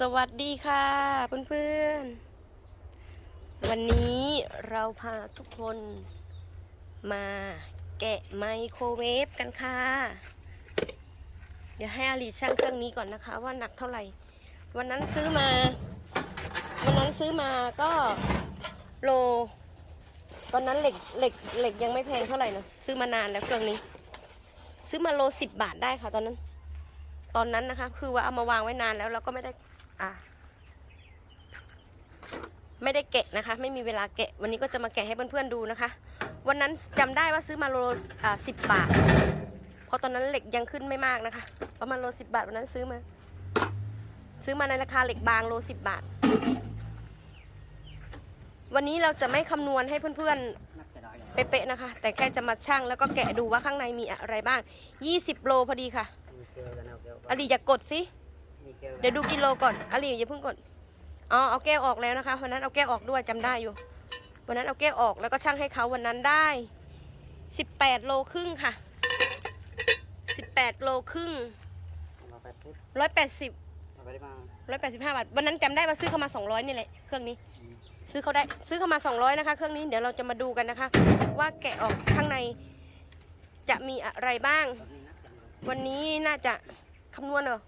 สวัสดีค่ะเพื่อนๆ วันนี้เราพาทุกคนมาแกะไมโครเวฟกันค่ะ เดี๋ยวให้อาลีช่างเครื่องนี้ก่อนนะคะ ว่าหนักเท่าไหร่ วันนั้นซื้อมา วันนั้นซื้อมาก็โล ตอนนั้นเหล็กเหล็กเหล็กยังไม่แพงเท่าไหร่นะซื้อมานานแล้วเครื่องนี้ ซื้อมาโลสิบบาทได้ค่ะตอนนั้นตอนนั้นนะคะ คือว่าเอามาวางไว้นานแล้วเราก็ไม่ได้ อะไม่ได้แกะนะคะ ไม่มีเวลาแกะ วันนี้ก็จะมาแกะให้เพื่อนๆดูนะคะ วันนั้นจำได้ว่าซื้อมาโลอ่าสิบบาท เพราะตอนนั้นเหล็กยังขึ้นไม่มากนะคะ ประมาณโลสิบบาทวันนั้นซื้อมา ซื้อมาในราคาเหล็กบางโลสิบบาท วันนี้เราจะไม่คำนวณให้เพื่อนๆเป๊ะๆนะคะ แต่แค่จะมาชั่งแล้วก็แกะดูว่าข้างในมีอะไรบ้าง20โลพอดีค่ะอลีอย่ากดสิ เดี๋ยวดูกิโลก่อนอลีอย่าเพิ่งกดอ๋อเอาแก้วออกแล้วนะคะวันนั้นเอาแก้วออกด้วยจำได้อยู่ วันนั้นเอาแก้วออกแล้วก็ชั่งให้เขาวันนั้นได้18โลครึ่งค่ะ18โลครึ่งมาแปดฟุต180มาไปได้มา185บาท วันนั้นจำได้ว่าซื้อเข้ามา200นี่แหละเครื่องนี้ ซื้อเขาได้ซื้อเข้ามา200นะคะ เครื่องนี้เดี๋ยวเราจะมาดูกันนะคะ ว่าแกะออกข้างในจะมีอะไรบ้างตอนนี้นักจังเลยวันนี้น่าจะคำนวณเหรอ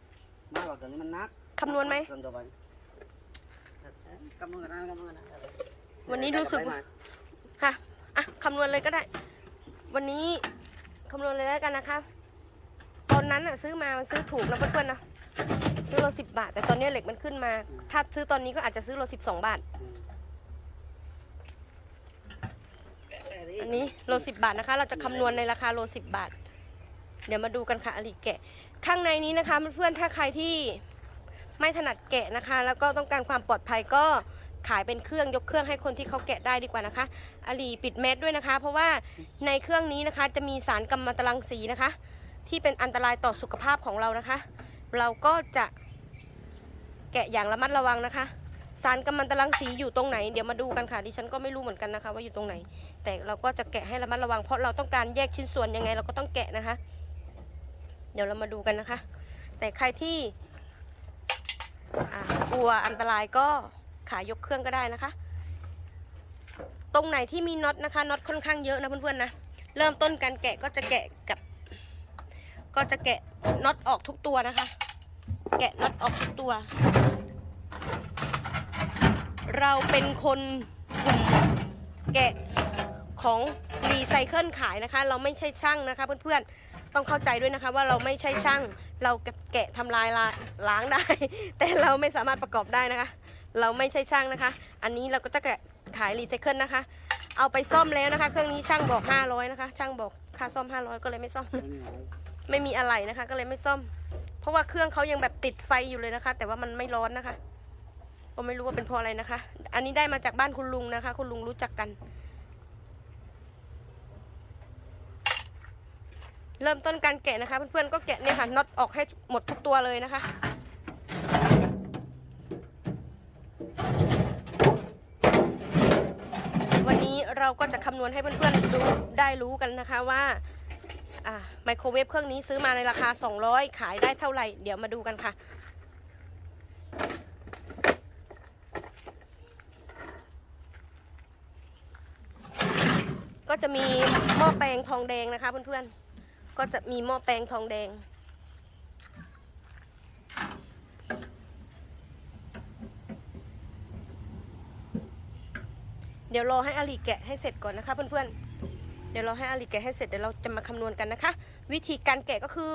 มากกว่าตัวนี้มันนักคำนวณไหม เกินตัวไปคำนวณกันนะคำนวณกันนะวันนี้รู้สึกได้ค่ะอะคำนวณเลยก็ได้ วันนี้คำนวณเลยแล้วกันนะคะตอนนั้นอะซื้อมามันซื้อถูกนะเพื่อนๆนะซื้อโลสิบบาท แต่ตอนนี้เหล็กมันขึ้นมา ถ้าซื้อตอนนี้ก็อาจจะซื้อโลสิบสองบาทอืมอันนี้โลสิบบาทนะคะ เราจะคำนวณในราคาโลสิบบาท เดี๋ยวมาดูกันค่ะอลิแกะ ข้างในนี้นะคะเพื่อนๆถ้าใครที่ไม่ถนัดแกะนะคะ แล้วก็ต้องการความปลอดภัยก็ขายเป็นเครื่องยกเครื่องให้คนที่เขาแกะได้ดีกว่านะคะอลีปิดแมสด้วยนะคะ เพราะว่าในเครื่องนี้นะคะจะมีสารกัมมันตรังสีนะคะ ที่เป็นอันตรายต่อสุขภาพของเรานะคะ เราก็จะแกะอย่างระมัดระวังนะคะ สารกัมมันตรังสีอยู่ตรงไหนเดี๋ยวมาดูกันค่ะดิฉันก็ไม่รู้เหมือนกันนะคะ ว่าอยู่ตรงไหน แต่เราก็จะแกะให้ระมัดระวังเพราะเราต้องการแยกชิ้นส่วนยังไงเราก็ต้องแกะนะคะ เดี๋ยวเรามาดูกันนะคะ แต่ใครที่กลัวอันตรายก็ขายกเครื่องก็ได้นะคะ ตรงไหนที่มีน็อตนะคะน็อตค่อนข้างเยอะนะเพื่อนๆนะเริ่มต้นการแกะก็จะแกะกับ ก็จะแกะน็อตออกทุกตัวนะคะ แกะน็อตออกทุกตัว เราเป็นคนกลุ่มแกะของรีไซเคิลขายนะคะ เราไม่ใช่ช่างนะคะเพื่อนๆ ต้องเข้าใจด้วยนะคะว่าเราไม่ใช่ช่างเราแกะทำลายล้างได้ แต่เราไม่สามารถประกอบได้นะคะ เราไม่ใช่ช่างนะคะ อันนี้เราก็จะแกะขายรีไซเคิลนะคะ เอาไปซ่อมแล้วนะคะ เครื่องนี้ช่างบอก 500 นะคะ ช่างบอกค่าซ่อม 500 ก็เลยไม่ซ่อม ไม่มีอะไรนะคะ ก็เลยไม่ซ่อม เพราะว่าเครื่องเขายังแบบติดไฟอยู่เลยนะคะ แต่ว่ามันไม่ร้อนนะคะก็ไม่รู้ว่าเป็นเพราะอะไรนะคะ อันนี้ได้มาจากบ้านคุณลุงนะคะ คุณลุงรู้จักกัน เริ่มต้นการแกะนะคะ เพื่อนๆก็แกะเนี่ยค่ะน็อตออกให้หมดทุกตัวเลยนะคะวันนี้เราก็จะคำนวณให้เพื่อนๆดูได้รู้กันนะคะว่าอ่าไมโครเวฟเครื่องนี้ซื้อมาในราคา 200 ขายได้เท่าไหร่ เดี๋ยวมาดูกันค่ะ ก็จะมีหม้อแปลงทองแดงนะคะเพื่อนๆ ก็จะมีหม้อแปลงทองแดง เดี๋ยวรอให้อาลีแกะให้เสร็จก่อนนะคะเพื่อนๆ เดี๋ยวราให้อาลีแกะให้เสร็จเดี๋ยวเราจะมาคำนวณกันนะคะ วิธีการแกะก็คือ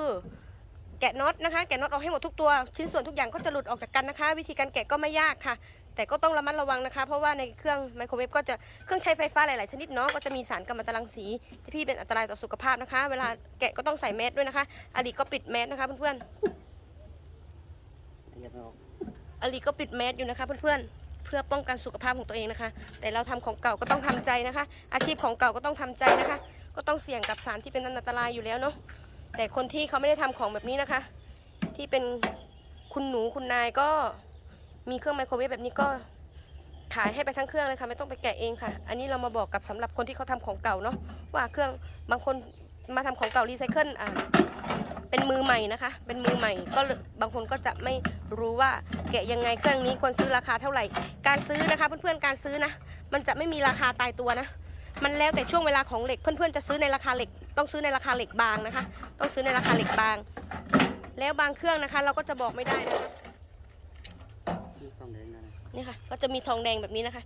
แกะน็อตนะคะ แกะน็อตออกให้หมดทุกตัวชิ้นส่วนทุกอย่างก็จะหลุดออกจากกันนะคะ วิธีการแกะก็ไม่ยากค่ะ แต่ก็ต้องระมัดระวังนะคะ เพราะว่าในเครื่องไมโครเวฟก็จะเครื่องใช้ไฟฟ้าหลาย ๆ ชนิดเนาะก็จะมีสารกัมมันตรังสีที่พี่เป็นอันตรายต่อสุขภาพนะคะ เวลาแกะก็ต้องใส่แมสด้วยนะคะอาลีก็ปิดแมสนะคะเพื่อนๆอลีก็ปิดแมสอยู่นะคะเพื่อนๆเพื่อป้องกันสุขภาพของตัวเองนะคะ แต่เราทำของเก่าก็ต้องทำใจนะคะ อาชีพของเก่าก็ต้องทำใจนะคะ ก็ต้องเสี่ยงกับสารที่เป็นอันตรายอยู่แล้วเนาะ แต่คนที่เขาไม่ได้ทำของแบบนี้นะคะ ที่เป็นคุณหนูคุณนายก็ มีเครื่องไมโครเวฟแบบนี้ก็ขายให้ไปทั้งเครื่องเลยค่ะไม่ต้องไปแกะเองค่ะ อันนี้เรามาบอกกับสำหรับคนที่เขาทำของเก่าเนาะว่าเครื่องบางคนมาทำของเก่ารีไซเคิลอ่าเป็นมือใหม่นะคะ เป็นมือใหม่ก็บางคนก็จะไม่รู้ว่าแกะยังไงเครื่องนี้ควรซื้อราคาเท่าไหร่ การซื้อนะคะ เพื่อนๆการซื้อนะ มันจะไม่มีราคาตายตัวนะ มันแล้วแต่ช่วงเวลาของเหล็กเพื่อนๆจะซื้อในราคาเหล็ก ต้องซื้อในราคาเหล็กบางนะคะ ต้องซื้อในราคาเหล็กบาง แล้วบางเครื่องนะคะ เราก็จะบอกไม่ได้นะคะ องเด้งนะนี่ค่ะ ก็จะมีทองแดงแบบนี้นะคะ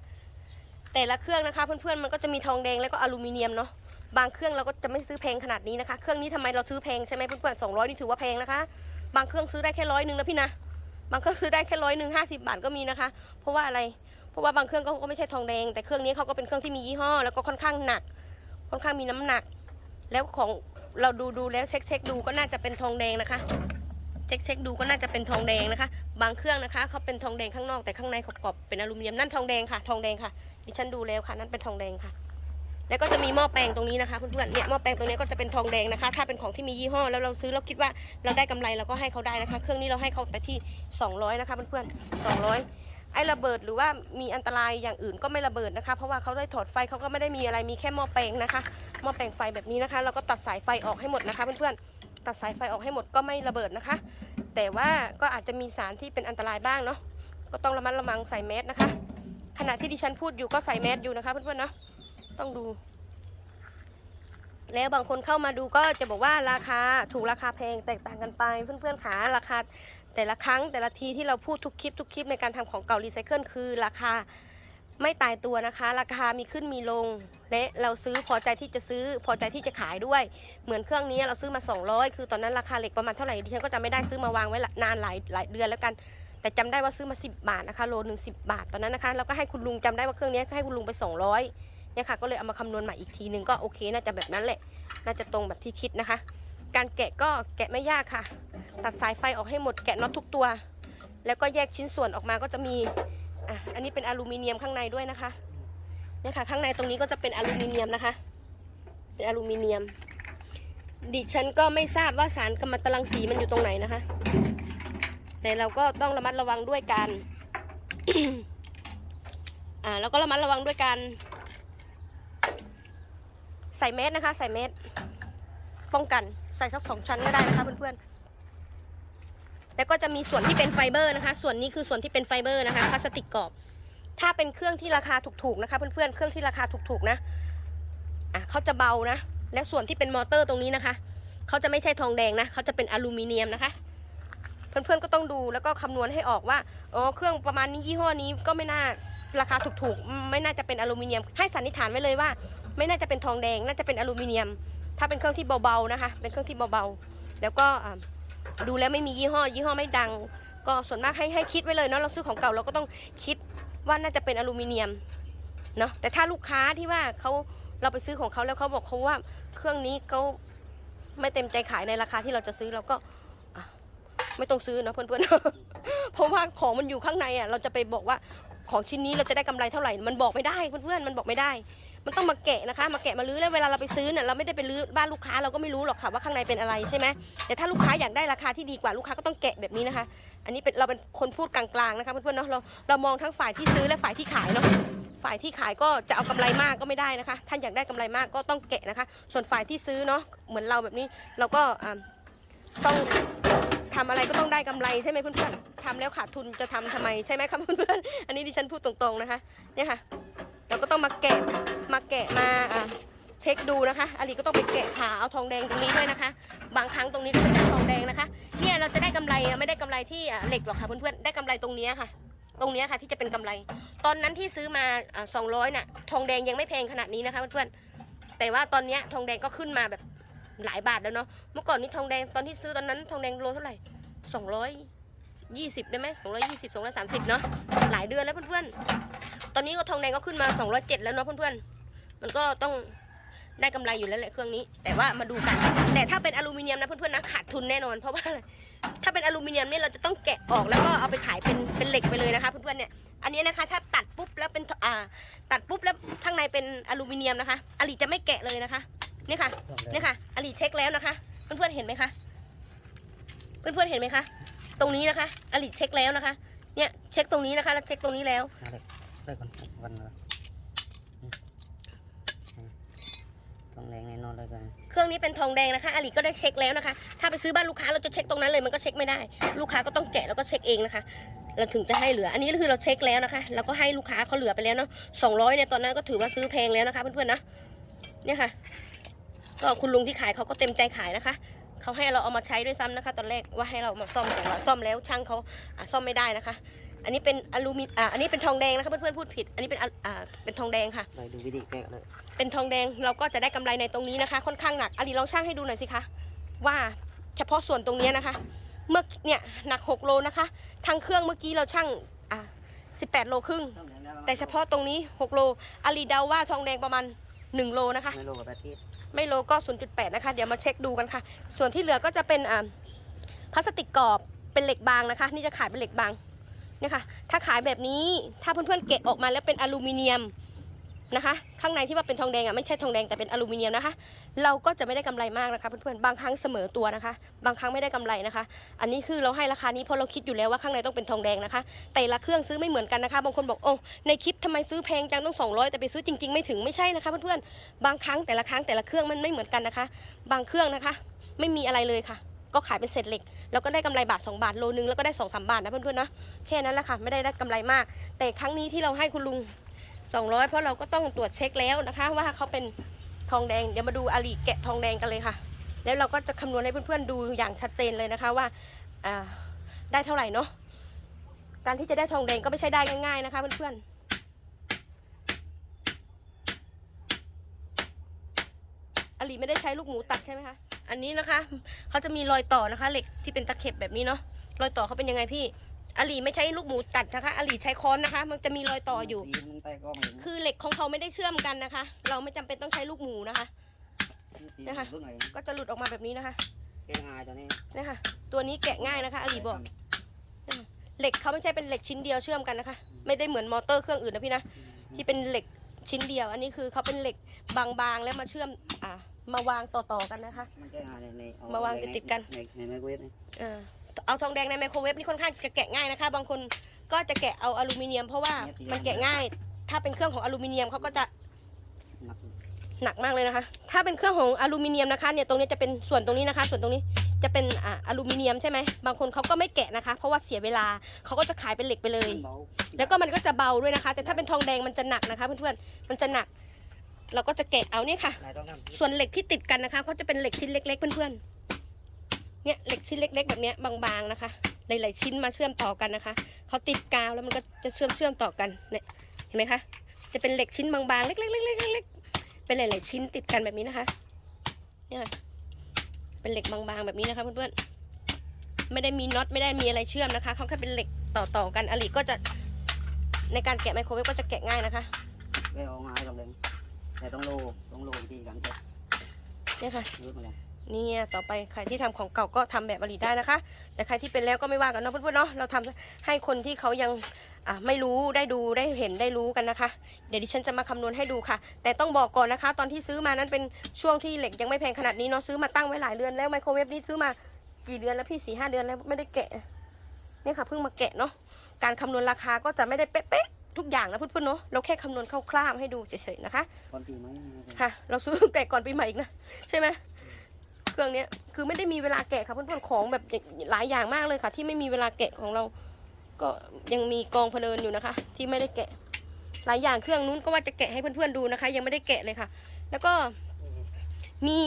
แต่ละเครื่องนะคะ เพื่อนๆมันก็จะมีทองแดงแล้วก็อลูมิเนียมเนาะบางเครื่องเราก็จะไม่ซื้อแพงขนาดนี้นะคะ เครื่องนี้ทำไมเราซื้อแพงใช่ไหมเพื่อนๆสองร้อยนี่ถือว่าแพงนะคะ บางเครื่องซื้อได้แค่ร้อยหนึ่งนะพี่นะบางเครื่องซื้อได้แค่ร้อยหนึ่งห้าสิบบาทก็มีนะคะ เพราะว่าอะไร เพราะว่าบางเครื่องก็ก็ไม่ใช่ทองแดง แต่เครื่องนี้เขาก็เป็นเครื่องที่มียี่ห้อ แล้วก็ค่อนข้างหนัก ค่อนข้างมีน้ำหนัก แล้วของเราดูดูแล้วเช็คเช็คดูก็น่าจะเป็นทองแดงนะคะ เช็คเช็คดูก็น่าจะเป็นทองแดงนะคะ บางเครื่องนะคะเขาเป็นทองแดงข้างนอกแต่ข้างในขอบๆเป็นอลูมิเนียมนั่นทองแดงค่ะ ทองแดงค่ะ ดิฉันดูแล้วค่ะ นั่นเป็นทองแดงค่ะ แล้วก็จะมีหม้อแปลงตรงนี้นะคะเพื่อนๆเนี่ยหม้อแปลงตรงนี้ก็จะเป็นทองแดงนะคะ ถ้าเป็นของที่มียี่ห้อแล้วเราซื้อเราคิดว่าเราได้กำไรเราก็ให้เขาได้นะคะ เครื่องนี้เราให้เขาไปที่ 200 นะคะเพื่อนๆ200ไอ้ระเบิดหรือว่ามีอันตรายอย่างอื่นก็ไม่ระเบิดนะคะ เพราะว่าเขาได้ถอดไฟเขาก็ไม่ได้มีอะไรมีแค่หม้อแปลงนะคะหม้อแปลงไฟแบบนี้นะคะ เราก็ตัดสายไฟออกให้หมดนะคะเพื่อนๆตัดสายไฟออกให้หมดก็ไม่ระเบิดนะคะ แต่ว่าก็อาจจะมีสารที่เป็นอันตรายบ้างเนาะก็ต้องระมัดระวังใส่แมสนะคะ ขณะที่ดิฉันพูดอยู่ก็ใส่แมสอยู่นะคะเพื่อนๆเนาะต้องดู แล้วบางคนเข้ามาดูก็จะบอกว่าราคาถูกราคาแพงแตกต่างกันไป เพื่อนๆขาราคาแต่ละครั้งแต่ละทีที่เราพูดทุกคลิปทุกคลิปในการทำของเก่ารีไซเคิลคือราคา ไม่ตายตัวนะคะ ราคามีขึ้นมีลง และเราซื้อพอใจที่จะซื้อพอใจที่จะขายด้วย เหมือนเครื่องนี้เราซื้อมา 200 คือตอนนั้นราคาเหล็กประมาณเท่าไหร่ดิฉันก็จะไม่ได้ซื้อมาวางไว้นานหลายหลายเดือนแล้วกัน แต่จำได้ว่าซื้อมา 10 บาทนะคะโลหนึ่งสิบาทตอนนั้นนะคะแล้วก็ให้คุณลุงจำได้ว่าเครื่องนี้ให้คุณลุงไป 200เนี่ยค่ะก็เลยเอามาคำนวณใหม่อีกทีหนึ่งก็โอเคน่าจะแบบนั้นแหละ น่าจะตรงแบบที่คิดนะคะ การแกะก็แกะไม่ยากค่ะ ตัดสายไฟออกให้หมดแกะน็อตทุกตัว แล้วก็แยกชิ้นส่วนออกมาก็จะมี อะอันนี้เป็นอลูมิเนียมข้างในด้วยนะคะเนี่ยค่ะ ข้างในตรงนี้ก็จะเป็นอลูมิเนียมนะคะ เป็นอลูมิเนียม ดิฉันก็ไม่ทราบว่าสารกัมมันตรังสีมันอยู่ตรงไหนนะคะ แต่เราก็ต้องระมัดระวังด้วยการอ่าแล้วก็ระมัดระวังด้วยการใส่เมสนะคะ ใส่เมสป้องกันใส่สักสองชั้นก็ได้นะคะเพื่อนๆ แล้วก็จะมีส่วนที่เป็นไฟเบอร์นะคะ ส่วนนี้คือส่วนที่เป็นไฟเบอร์นะคะพลาสติกกรอบ ถ้าเป็นเครื่องที่ราคาถูกๆนะคะเพื่อนๆเครื่องที่ราคาถูกๆนะอะเขาจะเบานะ และส่วนที่เป็นมอเตอร์ตรงนี้นะคะเขาจะไม่ใช่ทองแดงนะเขาจะเป็นอลูมิเนียมนะคะเพื่อนๆก็ต้องดูแล้วก็คำนวณให้ออกว่าอ๋อเครื่องประมาณนี้ยี่ห้อนี้ก็ไม่น่าราคาถูกๆ ไม่น่าจะเป็นอลูมิเนียม ให้สันนิษฐานไว้เลยว่า ไม่น่าจะเป็นทองแดง น่าจะเป็นอลูมิเนียม ถ้าเป็นเครื่องที่เบาๆนะคะ เป็นเครื่องที่เบาๆ แล้วก็อ่า ดูแล้วไม่มียี่ห้อ ยี่ห้อไม่ดัง ก็ส่วนมากให้ให้คิดไว้เลยเนาะเราซื้อของเก่าเราก็ต้องคิดว่าน่าจะเป็นอลูมิเนียมเนาะแต่ถ้าลูกค้าที่ว่าเขาเราไปซื้อของเขาแล้วเขาบอกเขาว่า เครื่องนี้เขาไม่เต็มใจขายในราคาที่เราจะซื้อเราก็ไม่ต้องซื้อเนาะเพื่อนๆ เพราะว่าของมันอยู่ข้างในอะเราจะไปบอกว่าของชิ้นนี้เราจะได้กำไรเท่าไหร่ มันบอกไม่ได้เพื่อนๆ มันบอกไม่ได้ มันต้องมาแกะนะคะ มาแกะมาลื้อแล้วเวลาเราไปซื้อเนี่ยเราไม่ได้ไปลื้อบ้านลูกค้าเราก็ไม่รู้หรอกค่ะว่าข้างในเป็นอะไรใช่ไหมแต่ถ้าลูกค้าอยากได้ราคาที่ดีกว่าลูกค้าก็ต้องแกะแบบนี้นะคะ อันนี้เป็นเราเป็นคนพูดกลางๆนะคะเพื่อนๆเนาะเราเรามองทั้งฝ่ายที่ซื้อและฝ่ายที่ขายเนาะฝ่ายที่ขายก็จะเอากำไรมากก็ไม่ได้นะคะ ท่านอยากได้กำไรมากก็ต้องแกะนะคะ ส่วนฝ่ายที่ซื้อเนาะเหมือนเราแบบนี้เราก็ต้องทำอะไรก็ต้องได้กำไรใช่ไหมเพื่อนๆทำแล้วขาดทุนจะทำทำไมใช่ไหมครับเพื่อนๆอันนี้ดิฉันพูดตรงๆนะคะเนี่ยค่ะ เราก็ต้องมาแกะมาแกะมาเช็คดูนะคะอลีก็ต้องไปแกะผ่าเอาทองแดงตรงนี้ด้วยนะคะ บางครั้งตรงนี้ก็จะเป็นทองแดงนะคะ เนี่ยเราจะได้กำไรไม่ได้กำไรที่เหล็กหรอกค่ะเพื่อนๆได้กำไรตรงนี้ค่ะ ตรงนี้ค่ะที่จะเป็นกำไร ตอนนั้นที่ซื้อมาสองร้อยน่ะทองแดงยังไม่แพงขนาดนี้นะคะเพื่อนๆแต่ว่าตอนเนี้ยทองแดงก็ขึ้นมาแบบหลายบาทแล้วเนาะเมื่อก่อนนี้ทองแดงตอนที่ซื้อตอนนั้นทองแดงโลเท่าไหร่สองร้อย ยี่สิบได้ไหมสองร้อยยี่สิบสองร้อยสามสิบเนาะหลายเดือนแล้วเพื่อนๆ ตอนนี้ก็ทองแดงก็ขึ้นมา 207 แล้วเนาะเพื่อนๆ มันก็ต้องได้กำไรอยู่แล้วแหละเครื่องนี้ แต่ว่ามาดูกัน แต่ถ้าเป็นอลูมิเนียมนะเพื่อนๆนะขาดทุนแน่นอน เพราะว่าถ้าเป็นอลูมิเนียมเนี่ยเราจะต้องแกะออกแล้วก็เอาไปขายเป็นเป็นเหล็กไปเลยนะคะเพื่อนๆเนี่ยอันนี้นะคะถ้าตัดปุ๊บแล้วเป็นอ่าตัดปุ๊บแล้วข้างในเป็นอลูมิเนียมนะคะอลีจะไม่แกะเลยนะคะนี่ค่ะนี่ค่ะอลีเช็คแล้วนะคะ เพื่อนๆเห็นไหมคะเพื่อนๆเห็นไหมคะ ตรงนี้นะคะอลีเช็คแล้วนะคะ เนี่ยเช็คตรงนี้นะคะ แล้วเช็คตรงนี้แล้วอะไรได้ก่อนวันละอืมอืมต้องต้องแรงแน่นอนเลยกัน เครื่องนี้เป็นทองแดงนะคะอาลีก็ได้เช็คแล้วนะคะ ถ้าไปซื้อบ้านลูกค้าเราจะเช็คตรงนั้นเลยมันก็เช็คไม่ได้ ลูกค้าก็ต้องแกะแล้วก็เช็คเองนะคะ เราถึงจะให้เหลือ อันนี้คือเราเช็คแล้วนะคะเราก็ให้ลูกค้าเขาเหลือไปแล้วเนาะสองร้อยเนี่ยตอนนั้นก็ถือว่าซื้อแพงแล้วนะคะเพื่อนๆนะ เนี่ยค่ะ ก็คุณลุงที่ขายเขาก็เต็มใจขายนะคะ เขาให้เราเอามาใช้ด้วยซ้ำนะคะ ตอนแรกว่าให้เรามาซ่อมแต่ว่าซ่อมแล้วช่างเขาอะซ่อมไม่ได้นะคะ อันนี้เป็นอลูมิอ่าอันนี้เป็นทองแดงนะคะเพื่อนๆพูดผิด อันนี้เป็นอะอ่าเป็นทองแดงค่ะไปดูวิธีแกะเลยเป็นทองแดงเราก็จะได้กำไรในตรงนี้นะคะ ค่อนข้างหนักอลีลองช่างให้ดูหน่อยสิคะว่าเฉพาะส่วนตรงเนี้ยนะคะ เมื่อเนี่ยหนัก 6 โลนะคะ ทางเครื่องเมื่อกี้เราช่างอะ18 โลครึ่งต้องแรงแล้วแต่เฉพาะตรงนี้ 6 โลอลีเดาว่าทองแดงประมาณ 1 โลนะคะไม่โลกับแปดทิศ ไม่โลก็ 0.8 นะคะ เดี๋ยวมาเช็คดูกันค่ะ ส่วนที่เหลือก็จะเป็นอ่าพลาสติกกรอบเป็นเหล็กบางนะคะ นี่จะขายเป็นเหล็กบางเนี่ยค่ะถ้าขายแบบนี้ถ้าเพื่อนๆเกะออกมาแล้วเป็นอลูมิเนียม นะคะ ข้างในที่ว่าเป็นทองแดงอะไม่ใช่ทองแดงแต่เป็นอลูมิเนียมนะคะ เราก็จะไม่ได้กำไรมากนะคะเพื่อนๆบางครั้งเสมอตัวนะคะ บางครั้งไม่ได้กำไรนะคะ อันนี้คือเราให้ราคานี้เพราะเราคิดอยู่แล้วว่าข้างในต้องเป็นทองแดงนะคะ แต่ละเครื่องซื้อไม่เหมือนกันนะคะ บางคนบอกโอ้ในคลิปทำไมซื้อแพงจังต้อง 200 แต่ไปซื้อจริง ๆ ไม่ถึงไม่ใช่นะคะเพื่อนๆบางครั้งแต่ละครั้งแต่ละเครื่องมันไม่เหมือนกันนะคะ บางเครื่องนะคะ ไม่มีอะไรเลยค่ะก็ขายเป็นเศษเหล็ก แล้วก็ได้กำไรบาท 2 บาทโลนึงแล้วก็ได้2อสบาทนะเพื่อนๆนะแค่นั้นแหละค่ะไม่ได้ได้กำไรมาก แต่ครั้งนี้ที่เราให้คุณลุง 200 เพราะเราก็ต้องตรวจเช็คแล้วนะคะ ว่าเขาเป็นทองแดง เดี๋ยวมาดูอาลีแกะทองแดงกันเลยค่ะ แล้วเราก็จะคำนวณให้เพื่อนๆดูอย่างชัดเจนเลยนะคะว่าได้เท่าไหร่เนาะการที่จะได้ทองแดงก็ไม่ใช่ได้ง่ายๆนะคะเพื่อนๆอลีไม่ได้ใช้ลูกหมูตัดใช่ไหมคะ อันนี้นะคะ เขาจะมีรอยต่อนะคะ เหล็กที่เป็นตะเข็บแบบนี้เนาะ รอยต่อเขาเป็นยังไงพี่ อาลีไม่ใช้ลูกหมูตัดนะคะอาลีใช้ค้อนนะคะ มันจะมีรอยต่ออยู่ ตีนมันไปกล้องเห็นคือเหล็กของเขาไม่ได้เชื่อมกันนะคะ เราไม่จำเป็นต้องใช้ลูกหมูนะคะ ตีนะคะ เพิ่งไหนก็จะหลุดออกมาแบบนี้นะคะแกะง่ายตัวนี้นะคะ ตัวนี้แกะง่ายนะคะอาลีบอก เหล็กเขาไม่ใช่เป็นเหล็กชิ้นเดียวเชื่อมกันนะคะ ไม่ได้เหมือนมอเตอร์เครื่องอื่นนะพี่นะ ที่เป็นเหล็กชิ้นเดียว อันนี้คือเขาเป็นเหล็กบางๆแล้วมาเชื่อม อ่ามาวางต่อๆกันนะคะ มันแกะง่ายในในเอมาวางติดๆกัน ในในไมโครเวฟนี่เออ เอาทองแดงในไมโครเวฟนี่ค่อนข้างจะแกะง่ายนะคะ บางคนก็จะแกะเอาอลูมิเนียมเพราะว่ามันแกะง่าย ถ้าเป็นเครื่องของอลูมิเนียมเขาก็จะหนักมากเลยนะคะ ถ้าเป็นเครื่องของอลูมิเนียมนะคะเนี่ยตรงนี้จะเป็นส่วนตรงนี้นะคะ ส่วนตรงนี้จะเป็นอ่าอลูมิเนียมใช่ไหมบางคนเขาก็ไม่แกะนะคะ เพราะว่าเสียเวลาเขาก็จะขายเป็นเหล็กไปเลย แล้วก็มันก็จะเบาด้วยนะคะ แต่ถ้าเป็นทองแดงมันจะหนักนะคะ เพื่อนๆมันจะหนัก เราก็จะแกะเอาเนี่ยค่ะ ส่วนเหล็กที่ติดกันนะคะเขาจะเป็นเหล็กชิ้นเล็ก ๆ เพื่อนๆ เนี่ยเหล็กชิ้นเล็ก ๆ แบบเนี้ยบางๆนะคะ หลายๆชิ้นมาเชื่อมต่อกันนะคะเขาติดกาวแล้วมันก็จะเชื่อมเชื่อมต่อกันเนี่ยเห็นไหมคะจะเป็นเหล็กชิ้นบางๆเล็กๆๆๆๆเป็นหลายๆชิ้นติดกันแบบนี้นะคะเนี่ยค่ะเป็นเหล็กบางๆแบบนี้นะคะเพื่อนๆไม่ได้มีน็อตไม่ได้มีอะไรเชื่อมนะคะเขาแค่เป็นเหล็กต่อๆกันอลิก็จะในการแกะไมโครเวฟก็จะแกะง่ายนะคะแกะเอาง่ายต้องแรงแต่ต้องโลต้องโลวิธีการแกะเนี่ยค่ะรู้มาแล้ว เนี่ยต่อไปใครที่ทำของเก่าก็ทำแบบอลีได้นะคะ แต่ใครที่เป็นแล้วก็ไม่ว่ากันเนาะเพื่อนๆเนาะเราทำให้คนที่เขายังอะไม่รู้ได้ดูได้เห็นได้รู้กันนะคะ เดี๋ยวดิฉันจะมาคำนวณให้ดูค่ะ แต่ต้องบอกก่อนนะคะ ตอนที่ซื้อมานั้นเป็นช่วงที่เหล็กยังไม่แพงขนาดนี้เนาะซื้อมาตั้งไว้หลายเดือนแล้วไมโครเวฟนี้ซื้อมากี่เดือนแล้วพี่สี่ห้าเดือนแล้วไม่ได้แกะเนี่ยค่ะเพิ่งมาแกะเนาะการคำนวณราคาก็จะไม่ได้เป๊ะๆทุกอย่างนะเพื่อนๆเนาะเราแค่คำนวณคร่าวๆให้ดูเฉยๆนะคะก่อนปีไหมค่ะ เราซื้อแกะก่อนปีใหม่อีกนะ ใช่ไหม เครื่องเนี้ยคือไม่ได้มีเวลาแกะค่ะเพื่อนๆของแบบหลายอย่างมากเลยค่ะ ที่ไม่มีเวลาแกะของเรา ก็ยังมีกองเพลินอยู่นะคะ ที่ไม่ได้แกะ หลายอย่างเครื่องนู้นก็ว่าจะแกะให้เพื่อนๆดูนะคะ ยังไม่ได้แกะเลยค่ะ แล้วก็ มี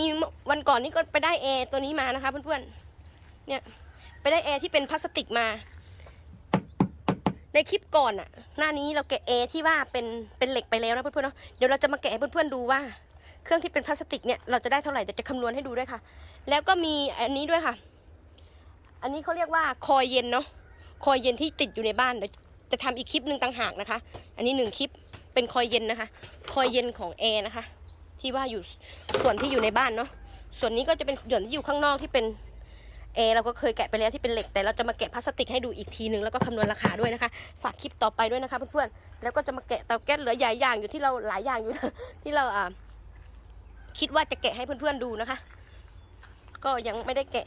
วันก่อนนี้ก็ไปได้แอร์ตัวนี้มานะคะเพื่อนๆเนี่ยไปได้แอร์ที่เป็นพลาสติกมา ในคลิปก่อนอะหน้านี้เราแกะแอร์ที่ว่าเป็นเป็นเหล็กไปแล้วนะเพื่อนๆเนาะเดี๋ยวเราจะมาแกะให้เพื่อนๆดูว่า เครื่องที่เป็นพลาสติกเนี่ยเราจะได้เท่าไหร่เดี๋ยวจะคำนวณให้ดูด้วยค่ะ แล้วก็มีอันนี้ด้วยค่ะ อันนี้เขาเรียกว่าคอยเย็นเนาะคอยเย็นที่ติดอยู่ในบ้านเดี๋ยวจะทำอีกคลิปหนึ่งต่างหากนะคะ อันนี้หนึ่งคลิปเป็นคอยเย็นนะคะ คอยเย็นของแอร์นะคะ ที่ว่าอยู่ส่วนที่อยู่ในบ้านเนาะส่วนนี้ก็จะเป็นส่วนที่อยู่ข้างนอกที่เป็นแอร์เราก็เคยแกะไปแล้วที่เป็นเหล็ก แต่เราจะมาแกะพลาสติกให้ดูอีกทีหนึ่งแล้วก็คำนวณราคาด้วยนะคะ ฝากคลิปต่อไปด้วยนะคะเพื่อนๆแล้วก็จะมาแกะเตาแก๊สเหลือใหญ่อย่างอยู่ที่เราหลายอย่างอยู่ที่เราอ่า คิดว่าจะแกะให้เพื่อนๆดูนะคะ ก็ยังไม่ได้แกะ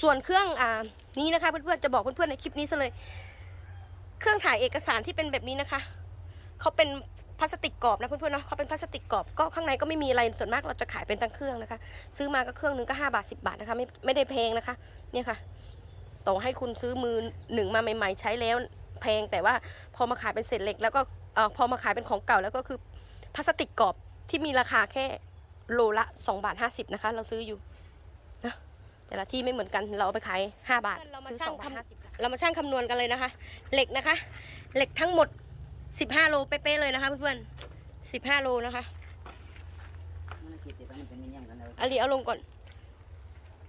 ส่วนเครื่องอ่านี้นะคะ เพื่อนๆจะบอกเพื่อนๆในคลิปนี้ซะเลย เครื่องถ่ายเอกสารที่เป็นแบบนี้นะคะเขาเป็นพลาสติกกรอบนะเพื่อนๆเนาะเขาเป็นพลาสติกกรอบก็ข้างในก็ไม่มีอะไรส่วนมากเราจะขายเป็นตั้งเครื่องนะคะ ซื้อมาก็เครื่องนึงก็5บาท10บาทนะคะไม่ไม่ได้แพงนะคะ เนี่ยค่ะต่อให้คุณซื้อมือหนึ่งมาใหม่ ๆ ใช้แล้วแพงแต่ว่าพอมาขายเป็นเศษเหล็ก แล้วก็เอ่อพอมาขายเป็นของเก่าแล้วก็คือพลาสติกกรอบ ที่มีราคาแค่โลละ2บาท50นะคะ เราซื้ออยู่นะแต่ละที่ไม่เหมือนกันเราเอาไปขาย5บาทเรามาซื้อชั่ง2บาทคำ50เรามาชั่งคำนวณกันเลยนะคะ เหล็กนะคะ เหล็กทั้งหมด15โลเป๊ะๆเลยนะคะเพื่อนๆ15โลนะคะมันคิดแต่มันเป็นยังกันเลยอาลีเอาลงก่อน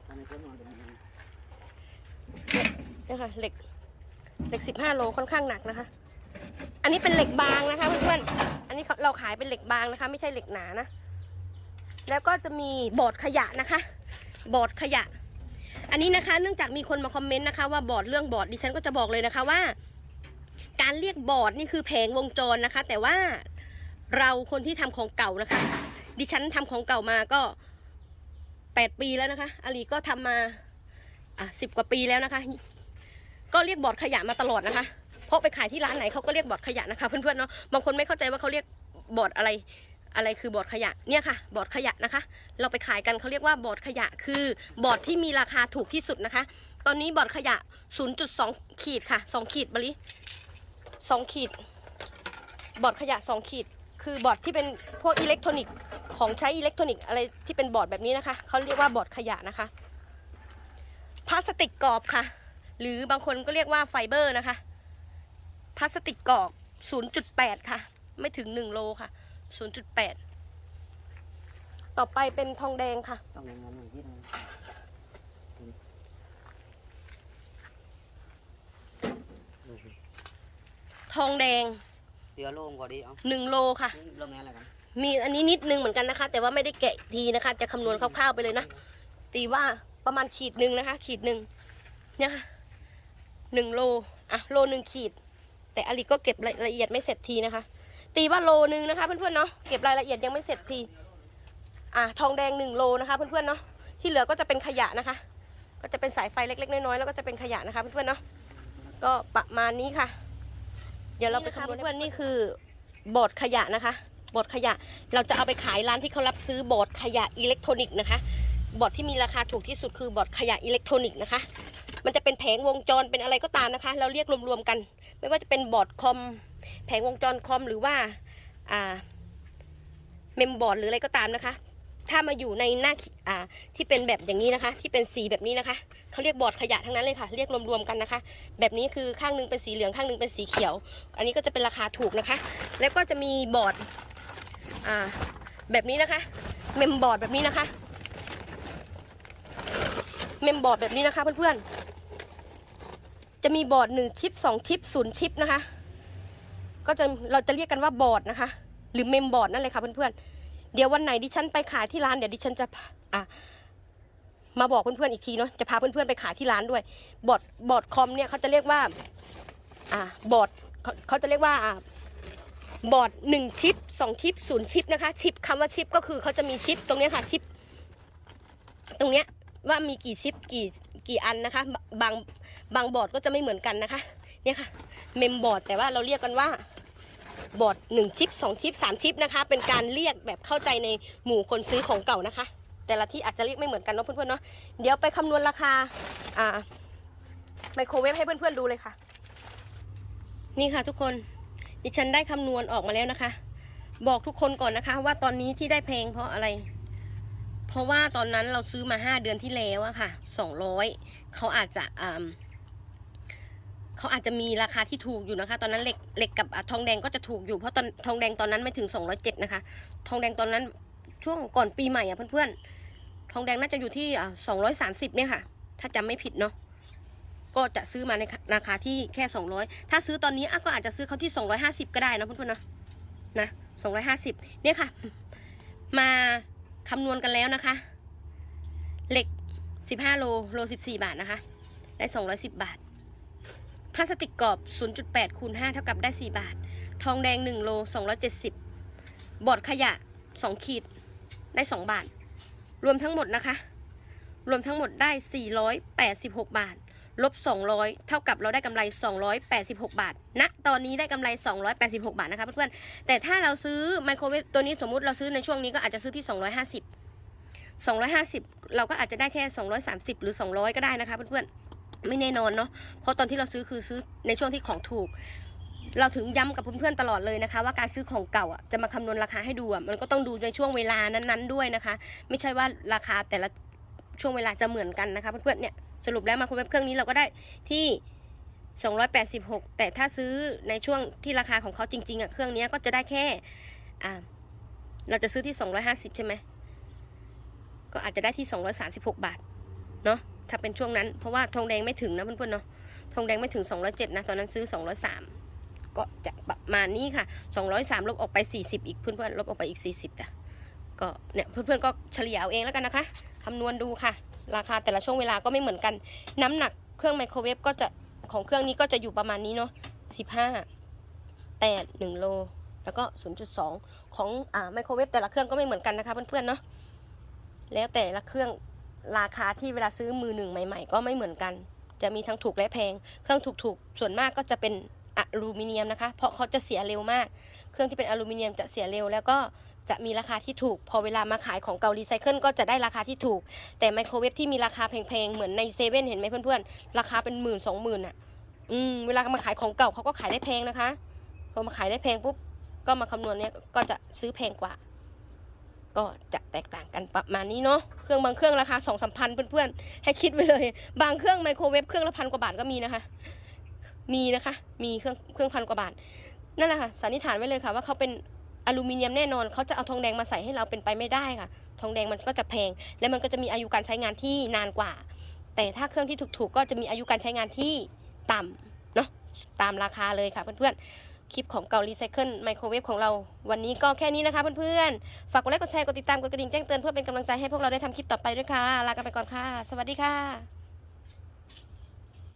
มันเป็นมันเป็นยังเนี่ยค่ะเหล็กเหล็ก15โลค่อนข้างหนักนะคะ อันนี้เป็นเหล็กบางนะคะเพื่อนๆ อันนี้เราขายเป็นเหล็กบางนะคะ ไม่ใช่เหล็กหนานะ แล้วก็จะมีบอร์ดขยะนะคะ บอร์ดขยะ อันนี้นะคะ เนื่องจากมีคนมาคอมเมนต์นะคะ ว่าบอร์ดเรื่องบอร์ดดิฉันก็จะบอกเลยนะคะว่า การเรียกบอร์ดนี่คือแผงวงจรนะคะ แต่ว่าเราคนที่ทำของเก่านะคะ ดิฉันทำของเก่ามาก็แปดปีแล้วนะคะอาลีก็ทำมาอะสิบกว่าปีแล้วนะคะ ก็เรียกบอร์ดขยะมาตลอดนะคะ เพราะไปขายที่ร้านไหนเขาก็เรียกบอร์ดขยะนะคะเพื่อนๆเนาะบางคนไม่เข้าใจว่าเขาเรียกบอร์ดอะไรอะไรคือบอร์ดขยะเนี่ยค่ะบอร์ดขยะนะคะ เราไปขายกันเขาเรียกว่าบอร์ดขยะ คือบอร์ดที่มีราคาถูกที่สุดนะคะ ตอนนี้บอร์ดขยะ 0.2 ขีดค่ะ 2 ขีดบริ2ขีด บอร์ดขยะ 2 ขีด คือบอร์ดที่เป็นพวกอิเล็กทรอนิกส์ของใช้อิเล็กทรอนิกส์อะไรที่เป็นบอร์ดแบบนี้นะคะเขาเรียกว่าบอร์ดขยะนะคะพลาสติกกรอบค่ะ หรือบางคนก็เรียกว่าไฟเบอร์นะคะ พลาสติกกรอบ0.8 ค่ะ ไม่ถึง 1 โลค่ะ 0.8 ต่อไปเป็นทองแดงค่ะต้องเงินเงินที่นึงทองแดงเดี๋ยวลงก่อนดิเอา1โลค่ะลงไงอะไรกันมีอันนี้นิดนึงเหมือนกันนะคะ แต่ว่าไม่ได้แกะทีนะคะ จะคำนวณคร่าวๆไปเลยนะ ตีว่าประมาณขีดหนึ่งนะคะ ขีดหนึ่งเนี่ยค่ะหนึ่งโล อะ โลหนึ่งขีด แต่อลิก็เก็บรายละเอียดไม่เสร็จทีนะคะ ตีว่าโลหนึ่งนะคะเพื่อนๆเนาะเก็บรายละเอียดยังไม่เสร็จที อะทองแดงหนึ่งโลนะคะเพื่อนๆเนาะที่เหลือก็จะเป็นขยะนะคะ ก็จะเป็นสายไฟเล็กๆน้อยๆแล้วก็จะเป็นขยะนะคะเพื่อนๆเนาะก็ประมาณนี้ค่ะ เดี๋ยวเราไปคำนวณเพื่อนๆนี่คือบอร์ดขยะนะคะบอร์ดขยะเราจะเอาไปขายร้านที่เขารับซื้อบอร์ดขยะอิเล็กทรอนิกส์นะคะบอร์ดที่มีราคาถูกที่สุดคือบอร์ดขยะอิเล็กทรอนิกส์นะคะ มันจะเป็นแผงวงจรเป็นอะไรก็ตามนะคะ เราเรียกรวมๆกัน ไม่ว่าจะเป็นบอร์ดคอม แผงวงจรคอมหรือว่าอ่าเมมบอร์ดหรืออะไรก็ตามนะคะ ถ้ามาอยู่ในหน้าอ่าที่เป็นแบบอย่างนี้นะคะ ที่เป็นสีแบบนี้นะคะเขาเรียกบอร์ดขยะทั้งนั้นเลยค่ะ เรียกรวมๆกันนะคะ แบบนี้คือข้างหนึงเป็นสีเหลืองข้างหนึงเป็นสีเขียว อันนี้ก็จะเป็นราคาถูกนะคะ แล้วก็จะมีบอร์ดอ่าแบบนี้นะคะ เมมบอร์ดแบบนี้นะคะ เมมบอร์ดแบบนี้นะคะเพื่อนๆ จะมีบอร์ดหนึ่งชิปสองชิปศูนย์ชิปนะคะ ก็จะเราจะเรียกกันว่าบอร์ดนะคะ หรือเมมบอร์ดนั่นเลยค่ะเพื่อนๆเดี๋ยววันไหนดิฉันไปขายที่ร้านเดี๋ยวดิฉันจะอะมาบอกเพื่อนๆอีกทีเนาะจะพาเพื่อนๆไปขายที่ร้านด้วย บอร์ดบอร์ดคอมเนี่ยเขาจะเรียกว่า อ่าบอร์ดเขาเขาจะเรียกว่าอ่าบอร์ดหนึ่งชิปสองชิปศูนย์ชิปนะคะชิปคำว่าชิปก็คือเขาจะมีชิปตรงนี้ค่ะชิป ตรงเนี้ยว่ามีกี่ชิปกี่กี่อันนะคะ บาง บางบอร์ดก็จะไม่เหมือนกันนะคะ เนี่ยค่ะ เมมบอร์ดแต่ว่าเราเรียกกันว่าบอร์ดหนึ่งชิปสองชิปสามชิปนะคะ เป็นการเรียกแบบเข้าใจในหมู่คนซื้อของเก่านะคะ แต่ละที่อาจจะเรียกไม่เหมือนกันเนาะเพื่อนๆเนาะเดี๋ยวไปคำนวณราคาอ่าไมโครเวฟให้เพื่อนๆดูเลยค่ะ นี่ค่ะทุกคนดิฉันได้คำนวณออกมาแล้วนะคะ บอกทุกคนก่อนนะคะ ว่าตอนนี้ที่ได้เพลงเพราะอะไร เพราะว่าตอนนั้นเราซื้อมาห้าเดือนที่แล้วอะค่ะสองร้อยเขาอาจจะอ่า เขาอาจจะมีราคาที่ถูกอยู่นะคะ ตอนนั้นเหล็กเหล็กกับทองแดงก็จะถูกอยู่เพราะตอนทองแดงตอนนั้นไม่ถึงสองร้อยเจ็ดนะคะ ทองแดงตอนนั้นช่วงก่อนปีใหม่อะเพื่อนๆ ทองแดงน่าจะอยู่ที่สองร้อยสาสิบเนี่ยค่ะ ถ้าจำไม่ผิดเนาะก็จะซื้อมาในราคาที่แค่สองร้อยถ้าซื้อตอนนี้อก็อาจจะซื้อเขาที่สองร้อยห้าสิบก็ได้นะเพื่อนๆนะนะสองร้อยห้าสิบเนี่ยค่ะ มาคำนวณกันแล้วนะคะ เหล็ก 15 โลโล 14 บาทนะคะ ได้ 210 บาท พลาสติกกรอบ 0.8คูณ5เท่ากับได้ 4 บาท ทองแดง 1 โล 270 บอดขยะ 2 ขีด ได้ 2 บาท รวมทั้งหมดนะคะ รวมทั้งหมดได้ 486 บาท ลบ 200 เท่ากับเราได้กำไร 286 บาทณตอนนี้ได้กำไร 286 บาทนะคะเพื่อนๆ แต่ถ้าเราซื้อไมโครเวฟตัวนี้สมมุติเราซื้อในช่วงนี้ก็อาจจะซื้อที่ 250 250 เราก็อาจจะได้แค่ 230 หรือ 200 ก็ได้นะคะเพื่อนๆ ไม่แน่นอนเนาะเพราะตอนที่เราซื้อคือซื้อในช่วงที่ของถูก เราถึงย้ำกับเพื่อนๆตลอดเลยนะคะ ว่าการซื้อของเก่าอะจะมาคำนวณราคาให้ดูอะมันก็ต้องดูในช่วงเวลานั้นๆด้วยนะคะ ไม่ใช่ว่าราคาแต่ละช่วงเวลาจะเหมือนกันนะคะเพื่อนๆเนี่ยสรุปแล้วมาคุณเว็บเครื่องนี้เราก็ได้ที่ 286 แต่ถ้าซื้อในช่วงที่ราคาของเขาจริงๆอะเครื่องนี้ก็จะได้แค่อ่าเราจะซื้อที่ 250 ใช่ไหมก็อาจจะได้ที่ 236 บาท เนาะ ถ้าเป็นช่วงนั้น เพราะว่าทองแดงไม่ถึงนะเพื่อนๆเนาะทองแดงไม่ถึง 207 นะ ตอนนั้นซื้อ 203 ก็จะประมาณนี้ค่ะ 203 ลบออกไป 40 อีกเพื่อนๆลบออกไปอีก 40จ้ะก็เนี่ยเพื่อนๆก็เฉลี่ยเอาเองแล้วกันนะคะคำนวณดูค่ะ ราคาแต่ละช่วงเวลาก็ไม่เหมือนกัน น้ำหนักเครื่องไมโครเวฟก็จะของเครื่องนี้ก็จะอยู่ประมาณนี้เนาะ15แต่1โลแล้วก็ 0.2 ของอ่าไมโครเวฟแต่ละเครื่องก็ไม่เหมือนกันนะคะเพื่อนๆเนาะแล้วแต่ละเครื่อง ราคาที่เวลาซื้อมือหนึ่งใหม่ ๆ ก็ไม่เหมือนกัน จะมีทั้งถูกและแพง เครื่องถูกๆ ส่วนมากก็จะเป็นอลูมิเนียมนะคะ เพราะเขาจะเสียเร็วมาก เครื่องที่เป็นอลูมิเนียมจะเสียเร็ว แล้วก็จะมีราคาที่ถูก พอเวลามาขายของเก่ารีไซเคิลก็จะได้ราคาที่ถูก แต่ไมโครเวฟที่มีราคาแพงๆ เหมือนในเซเว่นเห็นไหมเพื่อนๆ ราคาเป็นหมื่นสองหมื่นอะ อืม เวลามาขายของเก่าเขาก็ขายได้แพงนะคะ พอมาขายได้แพงปุ๊บ ก็มาคำนวณเนี้ยก็จะซื้อแพงกว่า ก็จะแตกต่างกันประมาณนี้เนาะเครื่องบางเครื่องราคาสองสามพันเพื่อนๆให้คิดไว้เลย บางเครื่องไมโครเวฟเครื่องละพันกว่าบาทก็มีนะคะ มีนะคะ มีเครื่องเครื่องพันกว่าบาทนั่นแหละค่ะสันนิษฐานไว้เลยค่ะว่าเขาเป็นอลูมิเนียมแน่นอนเขาจะเอาทองแดงมาใส่ให้เราเป็นไปไม่ได้ค่ะ ทองแดงมันก็จะแพง และมันก็จะมีอายุการใช้งานที่นานกว่า แต่ถ้าเครื่องที่ถูกๆก็จะมีอายุการใช้งานที่ต่ำเนาะตามราคาเลยค่ะเพื่อนๆ คลิปของเการีไซเคิลไมโครเวฟของเรา วันนี้ก็แค่นี้นะคะเพื่อนๆ ฝากกดไลค์กดแชร์กดติดตามกดกระดิ่งแจ้งเตือนเพื่อเป็นกำลังใจให้พวกเราได้ทำคลิปต่อไปด้วยค่ะ ลากันไปก่อนค่ะ สวัสดีค่ะ